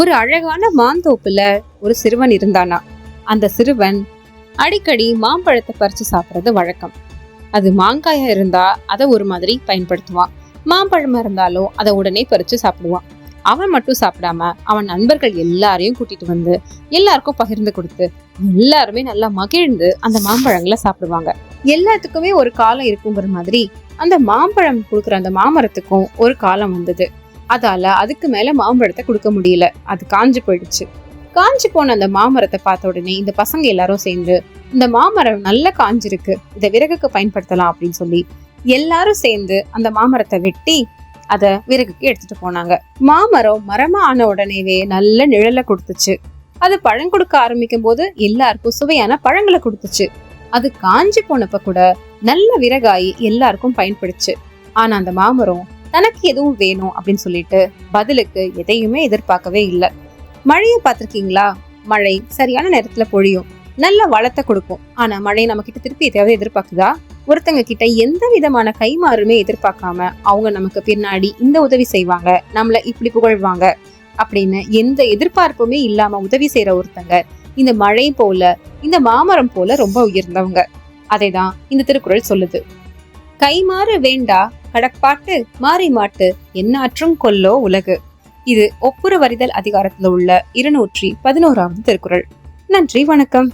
ஒரு அழகான மாந்தோப்புல ஒரு சிறுவன் இருந்தானா. அந்த சிறுவன் அடிக்கடி மாம்பழத்தை பறிச்சு சாப்பிட்றது வழக்கம். அது மாங்காயா இருந்தா அதை ஒரு மாதிரி பயன்படுத்துவான். மாம்பழமா இருந்தாலும் அதை உடனே பறிச்சு சாப்பிடுவான். அவன் மட்டும் சாப்பிடாம அவன் நண்பர்கள் எல்லாரையும் கூட்டிட்டு வந்து எல்லாருக்கும் பகிர்ந்து கொடுத்து எல்லாருமே நல்லா மகிழ்ந்து அந்த மாம்பழங்களை சாப்பிடுவாங்க. எல்லாத்துக்குமே ஒரு காலம் இருக்குங்கிற மாதிரி அந்த மாம்பழம் கொடுக்குற அந்த மாமரத்துக்கும் ஒரு காலம் வந்தது. அதால அதுக்கு மேல மாம்பழத்தை கொடுக்க முடியல. அது காஞ்சு போயிடுச்சு. காஞ்சு போன அந்த மாமரத்தை பார்த்த உடனே இந்த பசங்க எல்லாரும் சேர்ந்து இந்த மாமரம் நல்லா காஞ்சிருக்கு இதை விறகுக்கு பயன்படுத்தலாம் அப்படின்னு சொல்லி எல்லாரும் சேர்ந்து அந்த மாமரத்தை வெட்டி அதை விறகுக்கு எடுத்துட்டு போனாங்க. மாமரம் மரமா ஆன உடனேவே நல்ல நிழலை கொடுத்துச்சு. அது பழம் கொடுக்க ஆரம்பிக்கும் போது எல்லாருக்கும் சுவையான பழங்களை கொடுத்துச்சு. அது காஞ்சி போனப்ப கூட நல்ல விறகாயி எல்லாருக்கும் பயன்படுச்சு. ஆனா அந்த மாமரம் தனக்கு எதுவும் வேணும் அப்படின்னு சொல்லிட்டு பதிலுக்கு எதையுமே எதிர்பார்க்கவே இல்லை. மழையை பார்த்துருக்கீங்களா? மழை சரியான நேரத்துல பொழியும். நல்ல வளத்தை கொடுக்கும். ஆனா மழை நம்ம கிட்ட திருப்பி எதையாவது எதிர்பார்க்குதா? ஒருத்தங்க கிட்ட எந்த விதமான கைமாறுமே எதிர்பார்க்காம அவங்க நமக்கு பின்னாடி இந்த உதவி செய்வாங்க நம்மள இப்படி புகழ்வாங்க அப்படின்னு எந்த எதிர்பார்ப்புமே இல்லாம உதவி செய்யற ஒருத்தங்க இந்த மழை போல இந்த மாமரம் போல ரொம்ப உயர்ந்தவங்க. அதைதான் இந்த திருக்குறள் சொல்லுது. கைமாறு வேண்டா கடப்பாட்டு மாறி மாட்டு என்னாற்றும் கொல்லோ உலகு. இது ஒப்புரவறிதல் அதிகாரத்தில் உள்ள இருநூற்றி பதினோராவது திருக்குறள். நன்றி வணக்கம்.